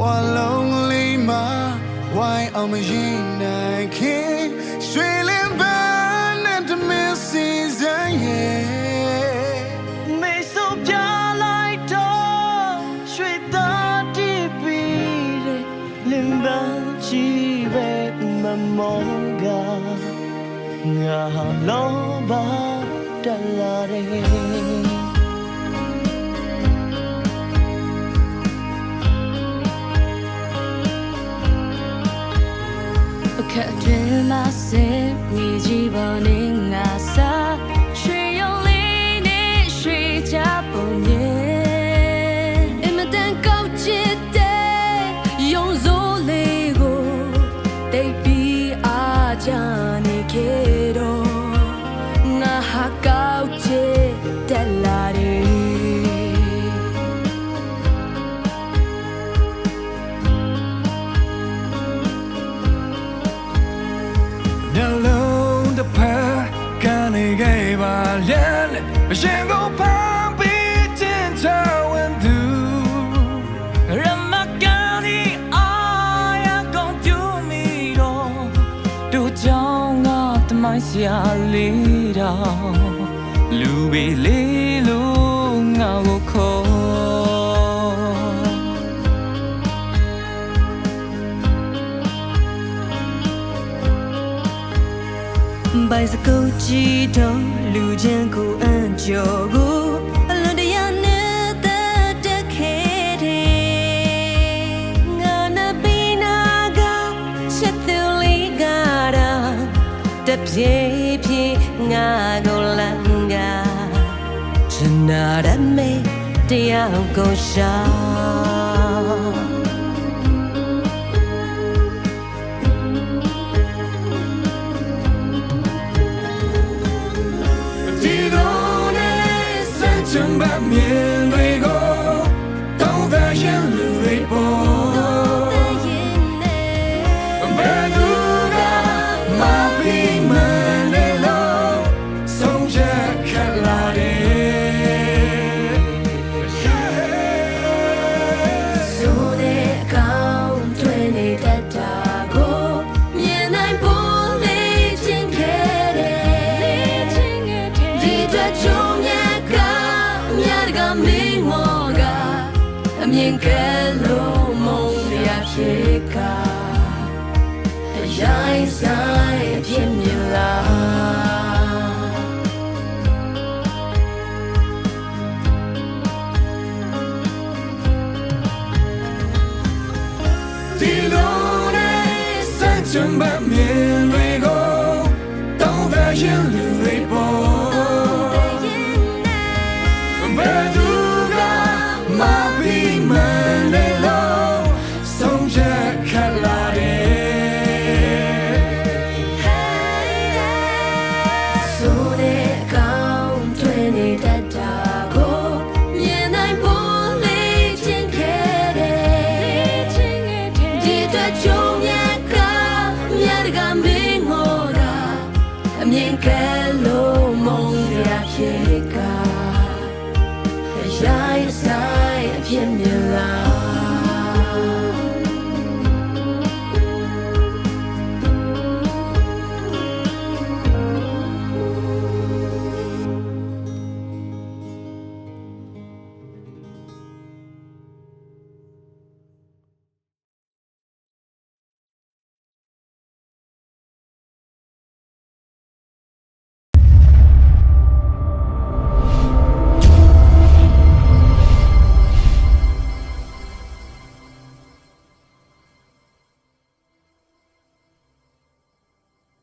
ဝါလုံးလေးမှာဝိုင်းအောင်မရင်နိုင်ခင်ရွှေလင်းပန်းနဲ့တမင်စီစမ်းရဲ့မေဆိုပြလိုက်တော့ရွှေသားတိပြီးတဲ့လင်းပန်းချီပဲမမောကငါလောပါတလာတဲ့အ အတွင်းမှာဆင်းမိကြည့်ပါနဲ့ငါစားရွှေရုံလေးနဲ့ရွှေချပုံရဲ့အမတန်ကောက်ချစ်တဲ့ယုံစိုးလေးကိုတိတ်ပြီးအားကြနေခဲ့တော့ ရာလေးတော့လူပဲလေးလို့ငါကိုခေါ်ဘိုင်စကူကြည့်တော့လူချင်းကိုအန်ကျော် တပြေးပြေးငါကိုလန်က မြင်ကလေးမုံရဖြစ်ကအရိုင်းဆိုင်ဖြစ်မြင်လာဒီလိုနဲ့စัจจံပါမြင်တွေကိုတောင်းတရင်လူတွေပေါ် အတွက်ကြုံမြတ်ကမြတ်ကမင်းငိုတာအမြင်ကလို့မုံရဖြစ်ကရိုင်းဆိုင်အဖြစ်မြင်လား